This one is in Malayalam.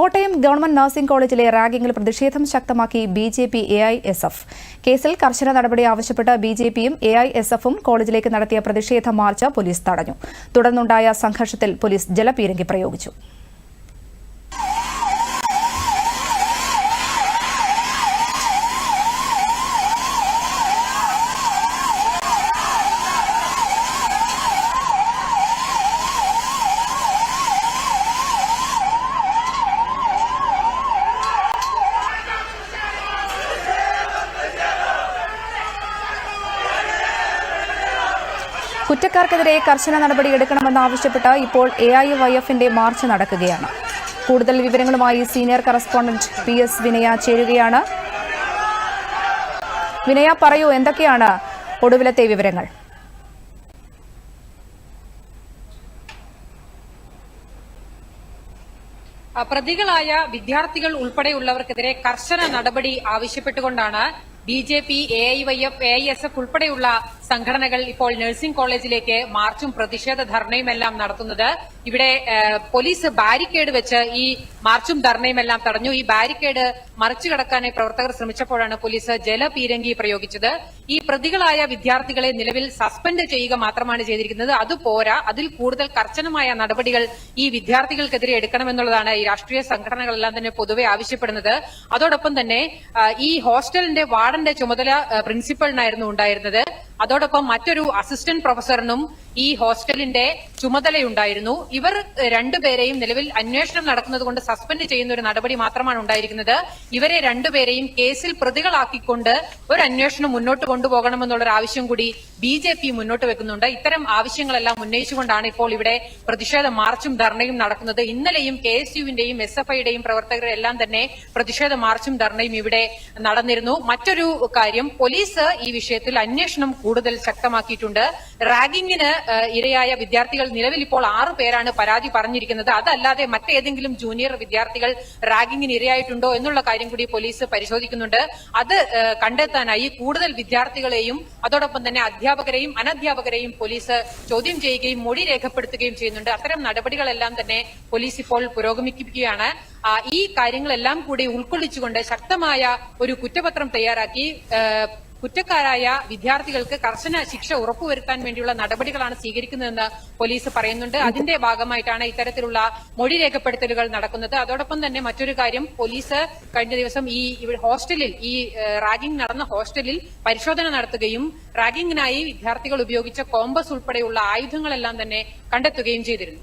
കോട്ടയം ഗവൺമെന്റ് നഴ്സിംഗ് കോളേജിലെ റാഗിംഗിൽ പ്രതിഷേധം ശക്തമാക്കി B J P A I S F. കേസിൽ കർശന നടപടി ആവശ്യപ്പെട്ട് ബി ജെ പിയും എ ഐ എസ് എഫും കോളേജിലേക്ക് നടത്തിയ പ്രതിഷേധ മാർച്ച് പോലീസ് തടഞ്ഞു. തുടർന്നുണ്ടായ സംഘർഷത്തിൽ പോലീസ് ജലപീരങ്കി പ്രയോഗിച്ചു. കുറ്റക്കാർക്കെതിരെ കർശന നടപടിയെടുക്കണമെന്നാവശ്യപ്പെട്ട് ഇപ്പോൾ എ ഐ വൈ എഫിന്റെ മാർച്ച് നടക്കുകയാണ്. കൂടുതൽ വിവരങ്ങളുമായി സീനിയർ കറസ്പോണ്ടന്റ് പി എസ് വിനയ ചേരുകയാണ്. വിനയ പറയൂ എന്തൊക്കെയാണ് ഒടുവിലത്തെ വിവരങ്ങൾ? പ്രതികളായ വിദ്യാർത്ഥികൾ ഉൾപ്പെടെയുള്ളവർക്കെതിരെ കർശന നടപടി ആവശ്യപ്പെട്ടുകൊണ്ടാണ് B J P A I Y F A I S F ഉൾപ്പെടെയുള്ള സംഘടനകൾ ഇപ്പോൾ നഴ്സിംഗ് കോളേജിലേക്ക് മാർച്ചും പ്രതിഷേധ ധർണയും എല്ലാം നടത്തുന്നത്. ഇവിടെ പോലീസ് ബാരിക്കേഡ് വെച്ച് ഈ മാർച്ചും ധർണയും എല്ലാം തടഞ്ഞു. ഈ ബാരിക്കേഡ് മറിച്ചു കടക്കാനായി പ്രവർത്തകർ ശ്രമിച്ചപ്പോഴാണ് പോലീസ് ജലപീരങ്കി പ്രയോഗിച്ചത്. ഈ പ്രതികളായ വിദ്യാർത്ഥികളെ നിലവിൽ സസ്പെൻഡ് ചെയ്യുക മാത്രമാണ് ചെയ്തിരിക്കുന്നത്. അത് പോരാ. അതിൽ കൂടുതൽ കർശനമായ നടപടികൾ ഈ വിദ്യാർത്ഥികൾക്കെതിരെ എടുക്കണമെന്നുള്ളതാണ് ഈ രാഷ്ട്രീയ സംഘടനകളെല്ലാം തന്നെ പൊതുവെ ആവശ്യപ്പെടുന്നത്. അതോടൊപ്പം തന്നെ ഈ ഹോസ്റ്റലിന്റെ വാർഡന്റെ ചുമതല പ്രിൻസിപ്പളിനായിരുന്നു ഉണ്ടായിരുന്നത്. അതോടൊപ്പം മറ്റൊരു അസിസ്റ്റന്റ് പ്രൊഫസറിനും ഈ ഹോസ്റ്റലിന്റെ ചുമതലയുണ്ടായിരുന്നു. ഇവർ രണ്ടുപേരെയും നിലവിൽ അന്വേഷണം നടക്കുന്നത് കൊണ്ട് സസ്പെൻഡ് ചെയ്യുന്ന ഒരു നടപടി മാത്രമാണ് ഉണ്ടായിരിക്കുന്നത്. ഇവരെ രണ്ടുപേരെയും കേസിൽ പ്രതികളാക്കിക്കൊണ്ട് ഒരു അന്വേഷണം മുന്നോട്ട് കൊണ്ടുപോകണമെന്നുള്ള ഒരു ആവശ്യം കൂടി ബി ജെ പി മുന്നോട്ട് വെക്കുന്നുണ്ട്. ഇത്തരം ആവശ്യങ്ങളെല്ലാം ഉന്നയിച്ചുകൊണ്ടാണ് ഇപ്പോൾ ഇവിടെ പ്രതിഷേധ മാർച്ചും ധർണയും നടക്കുന്നത്. ഇന്നലെയും കെ എസ് യുവിന്റെയും എസ് എഫ് ഐയുടെയും പ്രവർത്തകരെല്ലാം തന്നെ പ്രതിഷേധ മാർച്ചും ധർണയും ഇവിടെ നടന്നിരുന്നു. മറ്റൊരു കാര്യം പോലീസ് ഈ വിഷയത്തിൽ അന്വേഷണം കൂടുതൽ ശക്തമാക്കിയിട്ടുണ്ട്. റാഗിങ്ങിന് ഇരയായ വിദ്യാർത്ഥികൾ നിലവിൽ ഇപ്പോൾ ആറ് പേരാണ് പരാതി പറഞ്ഞിരിക്കുന്നത്. അതല്ലാതെ മറ്റേതെങ്കിലും ജൂനിയർ വിദ്യാർത്ഥികൾ റാഗിങ്ങിന് ഇരയായിട്ടുണ്ടോ എന്നുള്ള കാര്യം കൂടി പോലീസ് പരിശോധിക്കുന്നുണ്ട്. അത് കണ്ടെത്താനായി കൂടുതൽ വിദ്യാർത്ഥികളെയും അതോടൊപ്പം തന്നെ അധ്യാപകരെയും അനധ്യാപകരെയും പോലീസ് ചോദ്യം ചെയ്യുകയും മൊഴി രേഖപ്പെടുത്തുകയും ചെയ്യുന്നുണ്ട്. അത്തരം നടപടികളെല്ലാം തന്നെ പോലീസ് ഇപ്പോൾ പുരോഗമിക്കുകയാണ്. ഈ കാര്യങ്ങളെല്ലാം കൂടി ഉൾക്കൊള്ളിച്ചുകൊണ്ട് ശക്തമായ ഒരു കുറ്റപത്രം തയ്യാറാക്കി കുറ്റക്കാരായ വിദ്യാർത്ഥികൾക്ക് കർശന ശിക്ഷ ഉറപ്പുവരുത്താൻ വേണ്ടിയുള്ള നടപടികളാണ് സ്വീകരിക്കുന്നതെന്ന് പോലീസ് പറയുന്നുണ്ട്. അതിന്റെ ഭാഗമായിട്ടാണ് ഇത്തരത്തിലുള്ള മൊഴി രേഖപ്പെടുത്തലുകൾ നടക്കുന്നത്. അതോടൊപ്പം തന്നെ മറ്റൊരു കാര്യം പോലീസ് കഴിഞ്ഞ ദിവസം ഈ ഹോസ്റ്റലിൽ ഈ റാഗിംഗ് നടന്ന ഹോസ്റ്റലിൽ പരിശോധന നടത്തുകയും റാഗിംഗിനായി വിദ്യാർത്ഥികൾ ഉപയോഗിച്ച കോമ്പസ് ഉൾപ്പെടെയുള്ള ആയുധങ്ങളെല്ലാം തന്നെ കണ്ടെത്തുകയും ചെയ്തിരുന്നു.